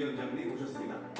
여성가족위원장님 오셨습니다.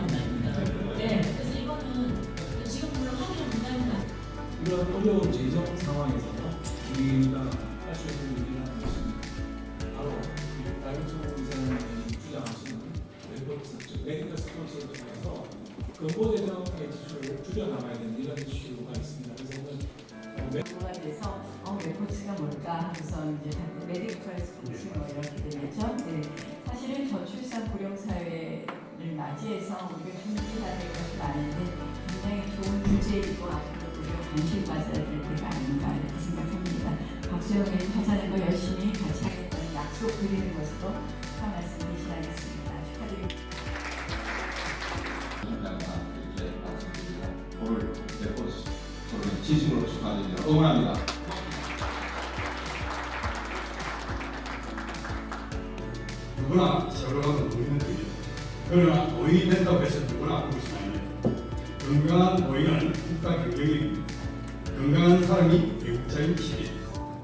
근보 재정의 지출을 줄여나가야 되는 이런 이슈가 있습니다. 그래서 오늘 어, 메- 뭐가 돼서 어 웹코치가 뭘까 하고서 이제 메디컬 스 포츠 뭐 이렇게 되겠죠. 네. 사실은 저출산 고령 사회를 맞이해서 우리가 준비해야 될 것이 많은데 굉장히 좋은 주제이고 앞으로 우리가 관심 가져야 될 때가 아닌가 이렇게 생각합니다. 박수영이 하자는 거 열심히 같이 하겠다는 약속 드리는 것으로 한 말씀 대신하겠습니다. 축하드립니다. 진심으로 축하드립니다. 응원합니다. 누구나 세월호 가서 노인은 되죠. 그러나 노인이 된다고 해서 누구나 아픈 것이 아니에요. 건강한 노인은 국가 경쟁력입니다. 건강한 사람이 외국자인 시대.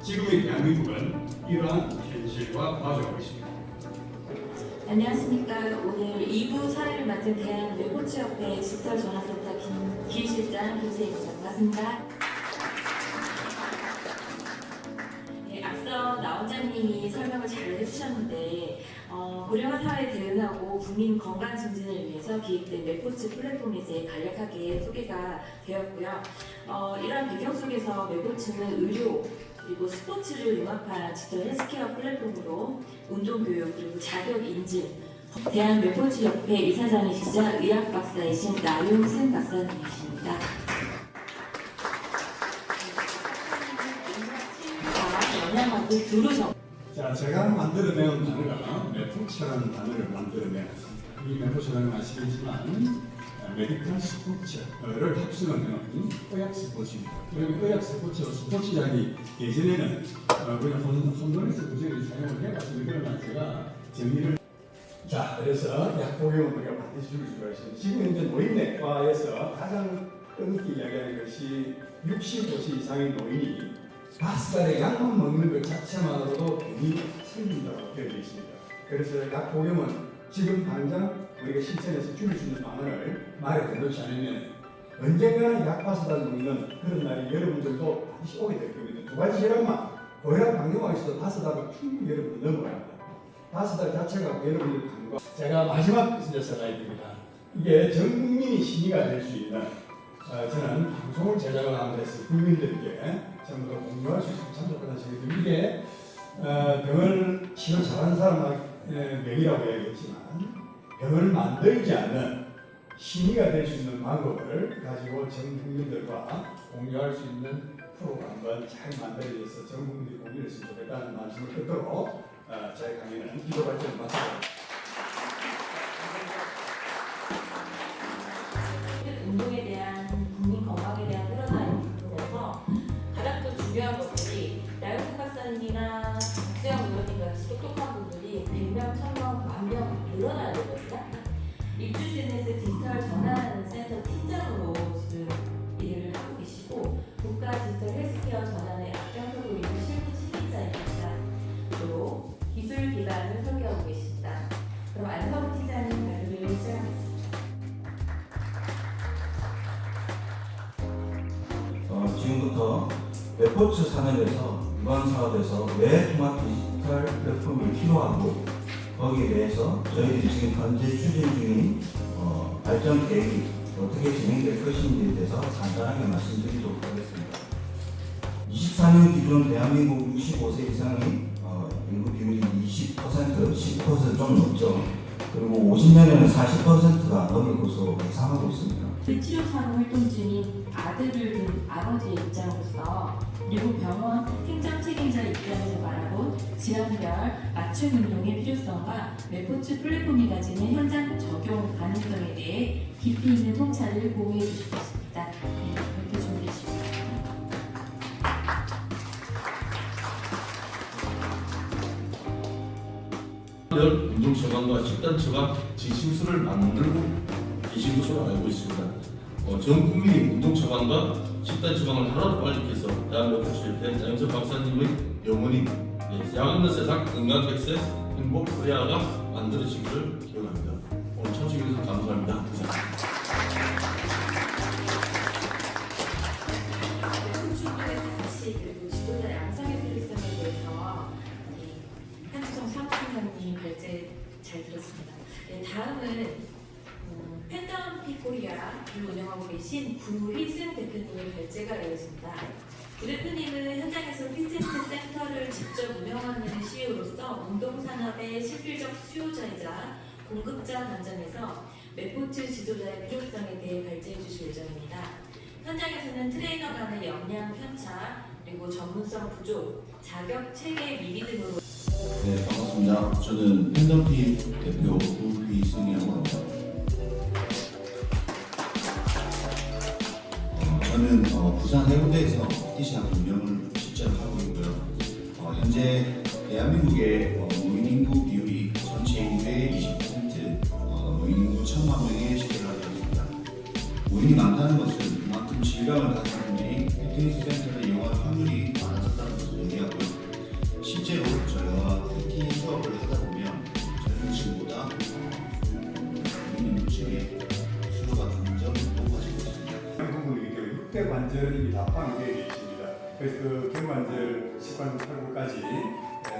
지금의 대한민국은 이러한 현실과 마주하고 있습니다. 안녕하십니까. 오늘 2부 사회를 맡은 대한 웹포츠협회 디지털 전화센터 김, 김 실장 김세희입니다. 반갑습니다. 예, 앞서 나 원장님이 설명을 잘 해주셨는데 어, 고령화 사회 대응하고 국민 건강 증진을 위해서 기획된 웹포츠 플랫폼이 이제 간략하게 소개가 되었고요. 어, 이런 배경 속에서 웹포츠는 의료 그리고 스포츠를 융합한 디지털 헬스케어 플랫폼으로 운동교육 그리고 자격 인증 대한 웹포츠 협회 이사장이시자 의학 박사이신 나용승 박사님이십니다. 자, 제가 만들어낸 단어가 메포츠라는 단어를 만들어내었습니다. 이 메포츠라는 건 아시겠지만 어, 메디컬 스포츠를 해놓은 의학 스포츠입니다. 그리고 의학 스포츠, 스포츠장이 예전에는 어, 그냥 손, 손동에서 그저를 사용을 해가지고 그러나 제가 정리를 자, 그래서 약복용은 우리가 반드시 줄 수가 있습니다. 지금 현재 노인내과에서 가장 끊기 이야기하는 것이 65세 이상의 노인이 다섯 달에 약만 먹는 것 자체만으로도 병이 생긴다고 되어 있습니다. 그래서 약 복용은 지금 당장 우리가 실천해서 줄일 수 있는 방안을 말에 대놓지 않으면 언젠가는 약 다섯 달 먹는 그런 날이 여러분들도 반드시 오게 될 겁니다. 두 가지 혈압만 고혈압 당뇨가 있어도 다섯 달은 충분히 여러분들 넘어갑니다. 다섯 달 자체가 여러분들 간과 제가 마지막 이제 슬라이드입니다. 이게 전 국민이 신의가 될 수 있는 어, 저는 방송을 제작을 하면서 국민들께 전부 다 공유할 수 있으면 참 좋겠다는 생각이. 이게 어, 병을 치료 잘하는 사람의 명이라고 이야기했지만 병을 만들지 않는 신의가 될 수 있는 방법을 가지고 전 국민들과 공유할 수 있는 한번 잘 만들어져서 전 국민들이 공유를 했으면 좋겠다는 말씀을 어, 제 강의는 기도 발전을 마치겠습니다. 운동에 대한 국민 건강에 대한 끌어다니는 부분에서 가장 또 중요한 것들이 나영석 박사님이나 박수영 의원님 같이 똑똑한 분들이 100명, 1000명, 만명 늘어나야 되거든요. 입주 비즈니스 디지털 전환 센터 팀장으로 지금 일을 하고 계시고 국가 디지털 헬스케어 전환에 앞장서고 있는 실무 책임자입니다. 또 기술 기반을 설계하고 계십니다. 그럼 안성 팀장님 발표를 시작하겠습니다. 어, 지금부터 웹포츠 산업에서 이번 사업에서 왜 통합 디지털 플랫폼이 필요하고 거기에 대해서 저희들이 지금 현재 추진 중인 어, 발전 계획이 어떻게 진행될 것인지에 대해서 간단하게 말씀드리도록 하겠습니다. 24년 기준 대한민국 65세 이상의 어, 인구 비율이 20%, 10%좀 넘죠. 그리고 50년에는 40%가 넘을 것으로 예상하고 있습니다. 치료사로 활동 중인 아들을 둔 아버지의 입장으로서 그리고 병원 행정 책임자 입장에서 말하고 질환별 맞춤 운동의 필요성과 레포츠 플랫폼이 가지는 현장 적용 가능성에 대해 깊이 있는 통찰을 공유해 주시겠습니다. 네, 이렇게 준비해 주십니다. 운동 처방과 집단 처방 지침서를 만들고 계신 것으로 알고 있습니다. 어, 전 국민이 운동 처방과 집단 처방을 하나도 빨리 해서 대한민국 실패 장영석 박사님의 영원히 예, 약 없는 세상 건강 백세 행복 코리아가 만들어지기를 기원합니다. 오늘 청취해 주셔서 감사합니다. 감사합니다. 네, 잘 들었습니다. 네, 다음은 음, 팬덤 피 코리아를 운영하고 계신 구희승 대표님의 발제가 이어집니다. 구 대표님은 현장에서 피트니스 센터를 직접 운영하는 CEO로서 운동산업의 실질적 수요자이자 공급자 관점에서 메포트 지도자의 필요성에 대해 발제해 주실 예정입니다. 현장에서는 트레이너 간의 역량 편차, 그리고 전문성 부족, 자격 체계 미비 등으로 네, 반갑습니다. 저는 팬덤피 대표 우휘승이라고 합니다. 어, 부산 해운대에서 PT샵 운영을 실제로 하고 있고요. 어, 현재 대한민국의 어, 노인 인구 비율이 전체 인구의 20%, 어, 노인 인구 천만 명에 시대가 되었습니다. 노인이 많다는 것은 그만큼 질병을 가진 분들이 피트니스 센터를 이용할 확률이 많아졌다는 것을 의미하고요. 실제로 저희가 PT 수업을 하다 보면 부분이기 때문에 6대 관절이 다 포함되어 있습니다. 그래서 그 경관절, 식관절까지 다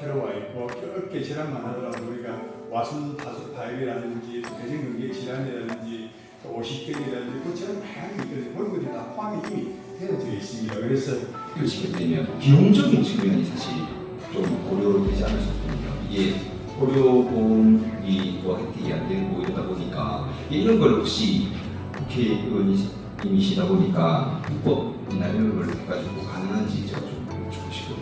들어와 있고 어깨 질환만 하더라도 우리가 와순 다수 파열이라든지 대증근개 질환이라든지 또 오십견이라든지 그처럼 다양한 게 있거든요. 그런 것들이 다 포함이 이미 되어져 있습니다. 그래서 그렇게 되면 비용적인 측면이 사실 좀 고려되지 않을 수 없거든요. 이게 고려보험이 뭐 혜택이 안 되고 이러다 보니까 이런 걸 혹시 국회의원님 이시다 보니까 불법이나 이런 걸 해가지고 가능한지 제가 좀 여쭙고.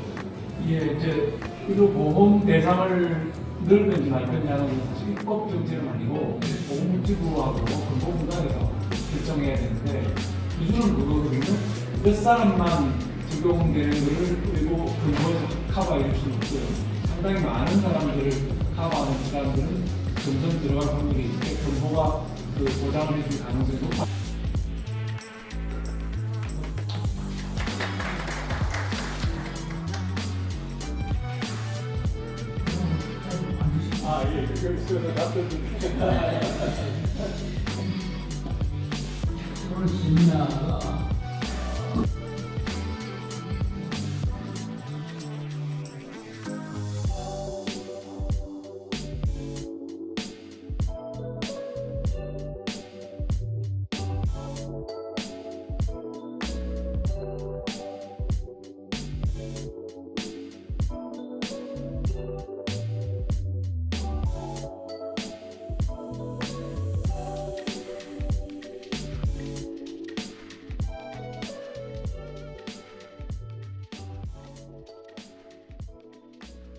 이게 이제 의료 보험 대상을 넓은지 넓혔냐는 건 사실 법 정책은 아니고 보건복지부하고 근보분단에서 결정해야 되는데 기준은 그거거든요. 몇 사람만 적용되는 것을 그리고 근보에서 커버해 줄 수는 없어요. 상당히 많은 사람들을 커버하는 사람들은 점점 들어갈 확률이 있는데 근보가 그 보장을 해줄 가능성이 높아. 아, 그